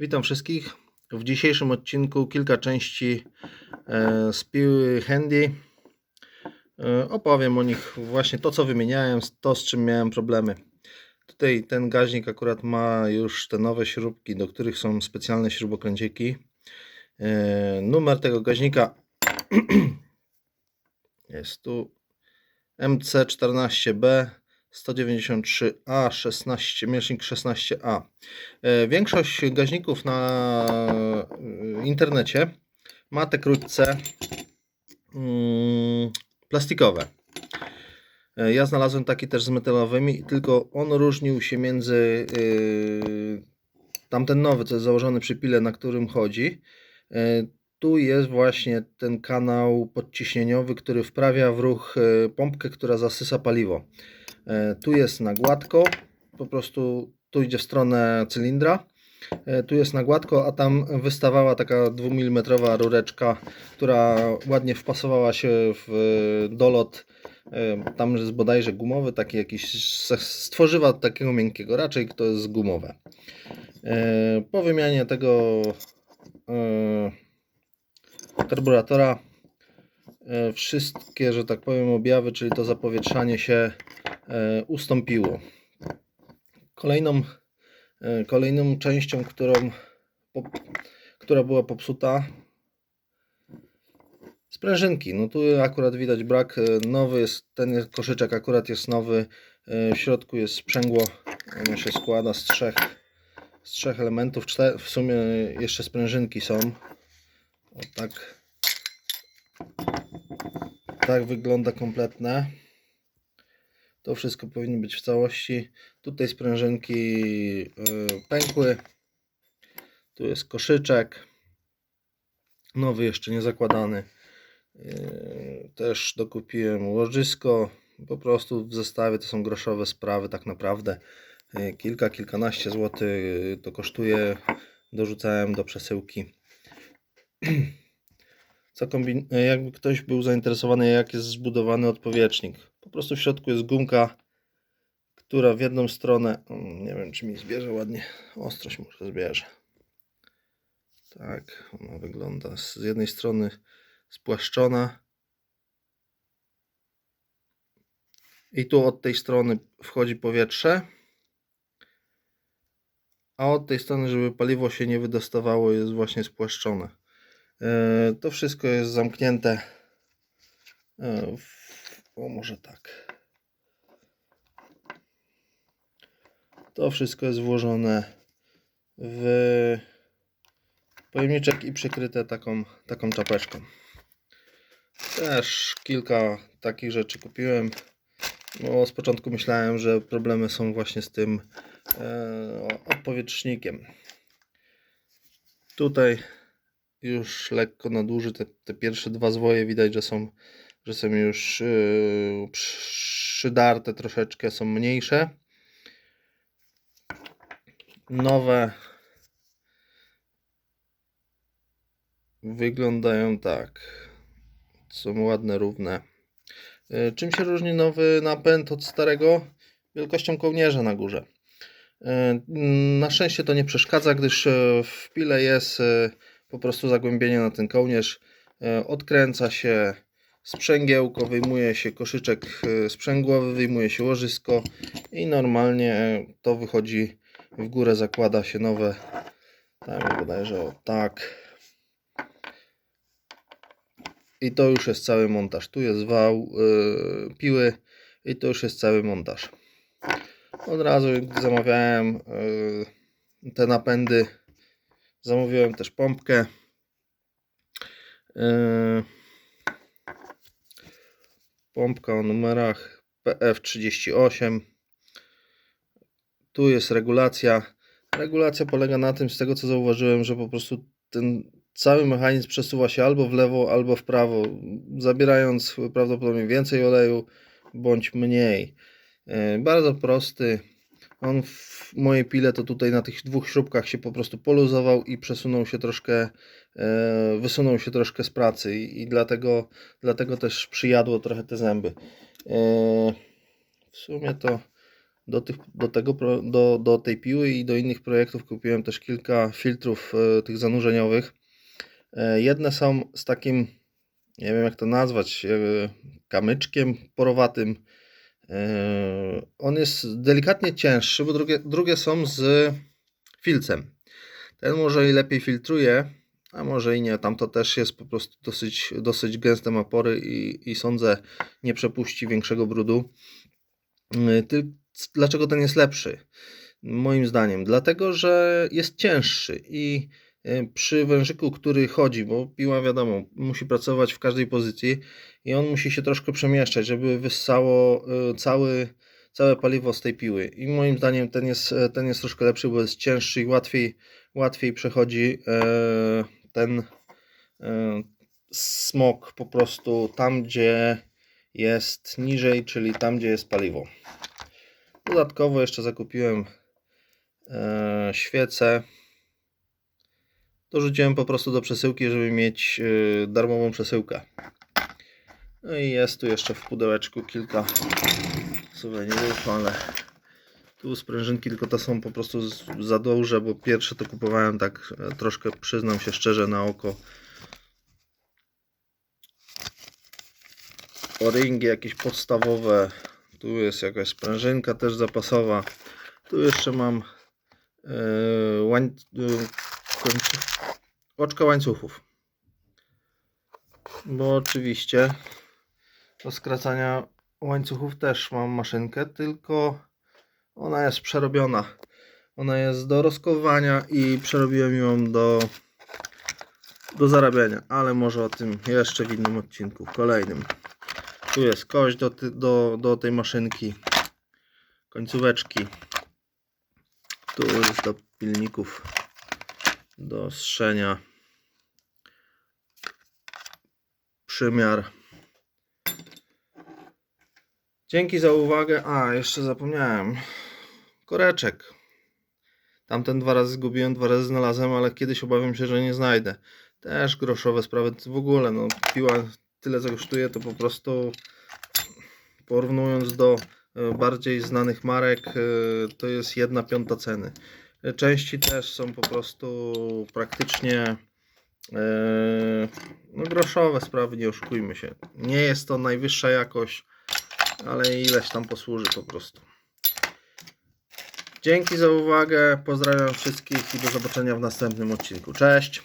Witam wszystkich. W dzisiejszym odcinku kilka części e, z piły Handy. E, opowiem o nich właśnie to, co wymieniałem, to z czym miałem problemy. Tutaj ten gaźnik akurat ma już te nowe śrubki, do których są specjalne śrubokręciki. E, numer tego gaźnika jest tu MC14B 193A 16, miesznik 16A. E, Większość gaźników na e, internecie ma te krótce mm, plastikowe. E, Ja znalazłem taki też z metalowymi, tylko on różnił się między yy, tamten nowy, co jest założony przy pile, na którym chodzi. Tu jest właśnie ten kanał podciśnieniowy, który wprawia w ruch e, pompkę, która zasysa paliwo. E, Tu jest na gładko, po prostu tu idzie w stronę cylindra. E, Tu jest na gładko, a tam wystawała taka 2 mm rureczka, która ładnie wpasowała się w dolot. Tam jest bodajże gumowy, taki jakiś z z tworzywa takiego miękkiego, raczej to jest gumowe. Po wymianie tego karburatora e, wszystkie, że tak powiem, objawy, czyli to zapowietrzanie się e, ustąpiło. Kolejną, e, kolejną częścią, którą, która była popsuta, sprężynki. No tu akurat widać brak. Nowy jest, ten koszyczek akurat jest nowy. W środku jest sprzęgło. Ono się składa z trzech, z trzech elementów. W sumie jeszcze sprężynki są. O tak. Tak wygląda kompletne. To wszystko powinno być w całości. Tutaj sprężynki y, pękły. Tu jest koszyczek. Nowy, jeszcze nie zakładany. Y, Też dokupiłem łożysko. Po prostu w zestawie to są groszowe sprawy, tak naprawdę. Y, Kilka, kilkanaście złotych to kosztuje. Dorzucałem do przesyłki. Kombin- jakby ktoś był zainteresowany, jak jest zbudowany odpowietrznik. Po prostu w środku jest gumka, która w jedną stronę, mm, nie wiem czy mi zbierze ładnie, ostrość może zbierze. Tak, ona wygląda z jednej strony spłaszczona. I tu od tej strony wchodzi powietrze. A od tej strony, żeby paliwo się nie wydostawało, jest właśnie spłaszczone. E, To wszystko jest zamknięte. e, w- O, może tak. To wszystko jest włożone w pojemniczek i przykryte taką, taką czapeczką. Też kilka takich rzeczy kupiłem. No, z początku myślałem, że problemy są właśnie z tym e, odpowietrznikiem. Tutaj już lekko naduży. Te, te pierwsze dwa zwoje widać, że są, że są już yy, przydarte troszeczkę, są mniejsze. Nowe wyglądają tak. Są ładne, równe. Yy, Czym się różni nowy napęd od starego? Wielkością kołnierza na górze. Yy, Na szczęście to nie przeszkadza, gdyż yy, w pile jest yy, po prostu zagłębienie na ten kołnierz. E, Odkręca się sprzęgiełko, wyjmuje się koszyczek e, sprzęgłowy, wyjmuje się łożysko i normalnie e, to wychodzi w górę, zakłada się nowe. Tak, bodajże o tak. I to już jest cały montaż. Tu jest wał e, piły i to już jest cały montaż. Od razu gdy zamawiałem e, te napędy Zamówiłem też pompkę. Yy, Pompka o numerach PF38. Tu jest regulacja. Regulacja polega na tym, z tego co zauważyłem, że po prostu ten cały mechanizm przesuwa się albo w lewo, albo w prawo, zabierając prawdopodobnie więcej oleju bądź mniej. Yy, Bardzo prosty. On w mojej pile to tutaj na tych dwóch śrubkach się po prostu poluzował i przesunął się troszkę, e, wysunął się troszkę z pracy i, dlatego, dlatego też przyjadło trochę te zęby. E, w sumie to Do, tych, do, tego, do, do tej piły i do innych projektów kupiłem też kilka filtrów e, tych zanurzeniowych. Jedne są z takim, nie wiem jak to nazwać, kamyczkiem porowatym. E, on jest delikatnie cięższy, bo drugie, drugie są z filcem. Ten może i lepiej filtruje, a może i nie. Tam to też jest po prostu dosyć, dosyć gęste ma pory i, i sądzę nie przepuści większego brudu. Yy, Ty, dlaczego ten jest lepszy? Moim zdaniem, dlatego że jest cięższy i yy, przy wężyku, który chodzi, bo piła wiadomo, musi pracować w każdej pozycji i on musi się troszkę przemieszczać, żeby wyssało yy, cały, całe paliwo z tej piły. I moim zdaniem ten jest, e, ten jest troszkę lepszy, bo jest cięższy i łatwiej, łatwiej przechodzi e, ten e, smok po prostu tam, gdzie jest niżej, czyli tam, gdzie jest paliwo. Dodatkowo jeszcze zakupiłem e, świecę. Dorzuciłem po prostu do przesyłki, żeby mieć e, darmową przesyłkę. No i jest tu jeszcze w pudełeczku kilka suwenirów, ale tu sprężynki tylko to są po prostu za duże, bo pierwsze to kupowałem tak e, troszkę, przyznam się szczerze, na oko. O-ringi jakieś podstawowe. Tu jest jakaś sprężynka też zapasowa. Tu jeszcze mam e, e, końcu, oczka łańcuchów. Bo oczywiście do skracania łańcuchów też mam maszynkę, tylko ona jest przerobiona. Ona jest do rozkowania i przerobiłem ją do, do zarabiania, ale może o tym jeszcze w innym odcinku, kolejnym. Tu jest kość do, do, do tej maszynki, końcóweczki. Tu jest do pilników, do strzenia. Przymiar. Dzięki za uwagę. A, jeszcze zapomniałem. Koreczek. Tamten dwa razy zgubiłem, dwa razy znalazłem, ale kiedyś obawiam się, że nie znajdę. Też groszowe sprawy. W ogóle, no, piła tyle co kosztuje, to po prostu porównując do e, bardziej znanych marek, e, to jest jedna piąta ceny. Części też są po prostu praktycznie e, no, groszowe sprawy, nie oszukujmy się. Nie jest to najwyższa jakość, ale ileś tam posłuży po prostu. Dzięki za uwagę, pozdrawiam wszystkich i do zobaczenia w następnym odcinku. Cześć!